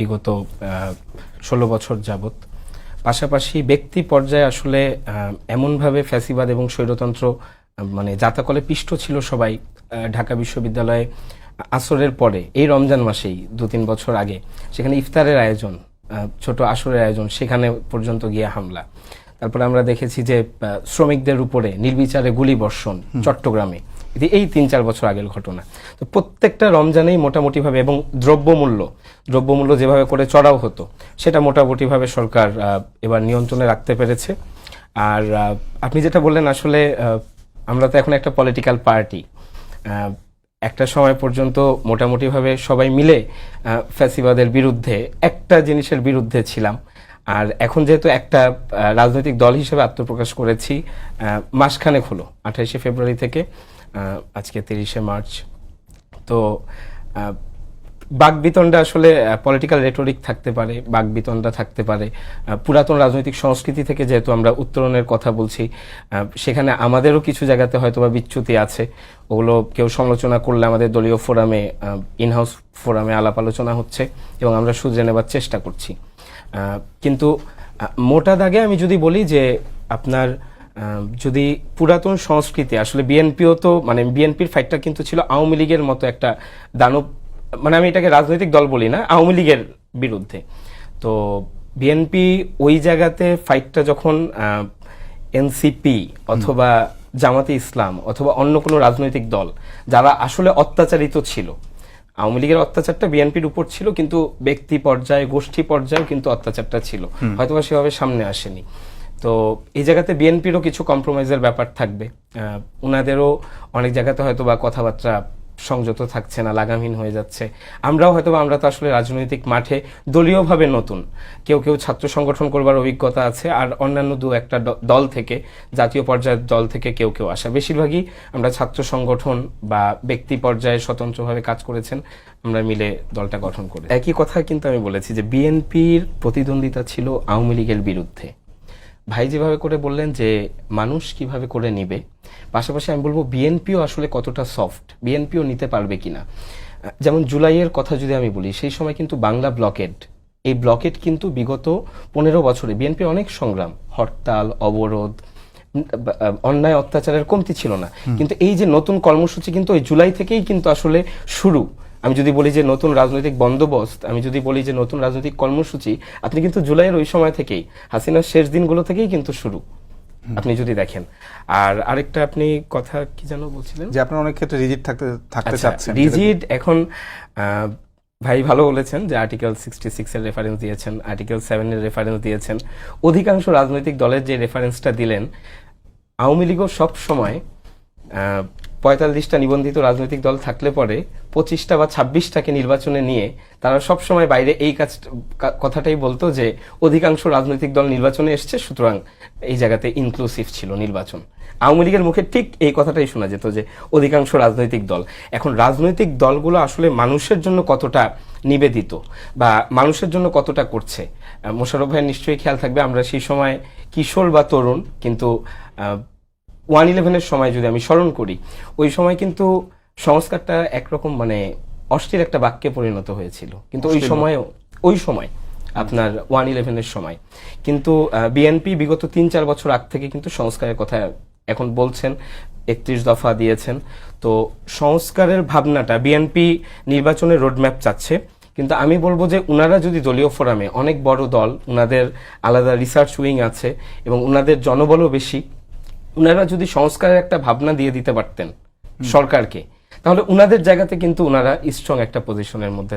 বিগত ষোলো বছর যাবত পাশাপাশি ব্যক্তি পর্যায়ে আসলে এমনভাবে ফ্যাসিবাদ এবং স্বৈরতন্ত্র মানে জাতাকলে পিষ্ট ছিল সবাই ঢাকা বিশ্ববিদ্যালয়ে আসরের পরে এই রমজান মাসেই দু তিন বছর আগে। সেখানে ইফতারের আয়োজন ছোট আসরের আয়োজন সেখানে পর্যন্ত গিয়ে হামলা। তারপরে আমরা দেখেছি যে শ্রমিকদের উপরে নির্বিচারে গুলি বর্ষণ চট্টগ্রামে। এই তিন চার বছর আগের ঘটনা। তো প্রত্যেকটা রমজানেই মোটামুটিভাবে এবং দ্রব্যমূল্য দ্রব্যমূল্য যেভাবে করে চড়াও হতো, সেটা মোটামুটিভাবে সরকার এবার নিয়ন্ত্রণে রাখতে পেরেছে। আর আপনি যেটা বললেন আসলে আমরা তো এখন একটা পলিটিক্যাল পার্টি একটা সময় পর্যন্ত মোটামুটিভাবে সবাই মিলে ফ্যাসিবাদের বিরুদ্ধে একটা জিনিসের বিরুদ্ধে ছিলাম। আর এখন যেহেতু একটা রাজনৈতিক দল হিসেবে আত্মপ্রকাশ করেছি মাসখানেক হলো, আঠাইশে ফেব্রুয়ারি থেকে। আজকে তিরিশে মার্চ। তো বাকবিতণ্ডা আসলে পলিটিক্যাল রেটরিক থাকতে পারে, বাকবিতণ্ডা থাকতে পারে। পুরাতন রাজনৈতিক সংস্কৃতি থেকে যেহেতু আমরা উত্তরণের কথা বলছি সেখানে আমাদেরও কিছু জায়গাতে হয়তো বা বিচ্যুতি আছে। ওগুলো কেউ সমালোচনা করলে আমাদের দলীয় ফোরামে ইনহাউস ফোরামে আলাপ আলোচনা হচ্ছে এবং আমরা শুধরে নেবার চেষ্টা করছি। কিন্তু মোটা দাগে আমি যদি বলি যে আপনার যদি পুরাতন সংস্কৃতি আসলে বিএনপিও তো মানে বিএনপির ফাইটটা কিন্তু ছিল আওয়ামী লীগের মতো একটা দানব মানে আমি এটাকে রাজনৈতিক দল বলি না আওয়ামী লীগের বিরুদ্ধে। তো বিএনপি ওই জায়গাতে ফাইটটা যখন এনসিপি অথবা জামাতে ইসলাম অথবা অন্য কোনো রাজনৈতিক দল যারা আসলে অত্যাচারিত ছিল আওয়ামী লীগের অত্যাচারটা বিএনপির উপর ছিল কিন্তু ব্যক্তি পর্যায়ে গোষ্ঠী পর্যায়ে কিন্তু অত্যাচারটা ছিল। হয়তোবা সেভাবে সামনে আসেনি। তো এই জায়গাতে বিএনপিরও কিছু কম্প্রোমাইজের ব্যাপার থাকবে। ওনাদেরও অনেক জায়গাতে হয়তো বা কথাবার্তা সংযত থাকছে না, লাগামহীন হয়ে যাচ্ছে। আমরাও হয়তো আমরা তো আসলে রাজনৈতিক মাঠে দলীয়ভাবে নতুন। কেউ কেউ ছাত্র সংগঠন করবার অভিজ্ঞতা আছে, আর অন্যান্য দু একটা দল থেকে, জাতীয় পর্যায়ের দল থেকে কেউ কেউ আসা। বেশিরভাগই আমরা ছাত্র সংগঠন বা ব্যক্তি পর্যায়ে স্বতন্ত্রভাবে কাজ করেছেন, আমরা মিলে দলটা গঠন করে একই কথা কিন্তু আমি বলেছি যে বিএনপির প্রতিদ্বন্দ্বিতা ছিল আওয়ামী লীগের বিরুদ্ধে। ভাই যেভাবে করে বললেন যে মানুষ কীভাবে করে নিবে পাশাপাশি আমি বলব বিএনপিও আসলে কতটা সফট বিএনপিও নিতে পারবে কিনা। যেমন জুলাইয়ের কথা যদি আমি বলি সেই সময় কিন্তু বাংলা ব্লকেড এই ব্লকেড কিন্তু বিগত পনেরো বছরে বিএনপি অনেক সংগ্রাম হরতাল অবরোধ অন্যায় অত্যাচারের কমতি ছিল না। কিন্তু এই যে নতুন কর্মসূচি কিন্তু ওই জুলাই থেকেই কিন্তু আসলে শুরু। আমি যদি বলি যে নতুন রাজনৈতিক বন্দোবস্ত আমি যদি বলি যে নতুন রাজনৈতিক কর্মসূচি আপনি কিন্তু জুলাইয়ের ওই সময় থেকেই হাসিনার শেষ দিনগুলো থেকেই কিন্তু শুরু আপনি যদি দেখেন। আর আরেকটা আপনি কথা কি যেন বলছিলেন? যে আপনারা অনেক ক্ষেত্রে রিজিট থাকতে থাকতে আচ্ছা চাচ্ছেন রিজিড এখন ভাই ভালো বলেছেন যে আর্টিকেল সিক্সটি সিক্স এর রেফারেন্স দিয়েছেন আর্টিকেল সেভেন এর রেফারেন্স দিয়েছেন। অধিকাংশ রাজনৈতিক দলের যে রেফারেন্সটা দিলেন আওয়ামী লীগও সব সময় পঁয়তাল্লিশটা নিবন্ধিত রাজনৈতিক দল থাকলে পরে পঁচিশটা বা ছাব্বিশটাকে নির্বাচনে নিয়ে তারা সব সময় বাইরে এই কাজ কথাটাই বলতো যে অধিকাংশ রাজনৈতিক দল নির্বাচনে এসছে, সুতরাং এই জায়গাতে ইনক্লুসিভ ছিল নির্বাচন। আওয়ামী লীগের মুখে ঠিক এই কথাটাই শোনা যেত যে অধিকাংশ রাজনৈতিক দল। এখন রাজনৈতিক দলগুলো আসলে মানুষের জন্য কতটা নিবেদিত বা মানুষের জন্য কতটা করছে? মোশারফ ভাইয়ের নিশ্চয়ই খেয়াল থাকবে, আমরা সেই সময় কিশোর বা তরুণ, কিন্তু ওয়ান ইলেভেনের সময় যদি আমি স্মরণ করি ওই সময় কিন্তু সংস্কারটা একরকম মানে অস্থির একটা বাক্যে পরিণত হয়েছিল। কিন্তু ওই সময়েও ওই সময় আপনার ওয়ান ইলেভেনের সময়। কিন্তু বিএনপি বিগত তিন চার বছর আগ থেকে কিন্তু সংস্কারের কথা এখন বলছেন একত্রিশ দফা দিয়েছেন। তো সংস্কারের ভাবনাটা বিএনপি নির্বাচনের রোডম্যাপ চাচ্ছে। কিন্তু আমি বলব যে উনারা যদি দলীয় ফোরামে অনেক বড় দল উনাদের আলাদা রিসার্চ উইং আছে এবং উনাদের জনবলও বেশি উনারা যদি সংস্কারের একটা ভাবনা দিয়ে দিতে পারতেন সরকারকে, তাহলে উনাদের জায়গাতে কিন্তু উনারা স্ট্রং একটা পজিশনের মধ্যে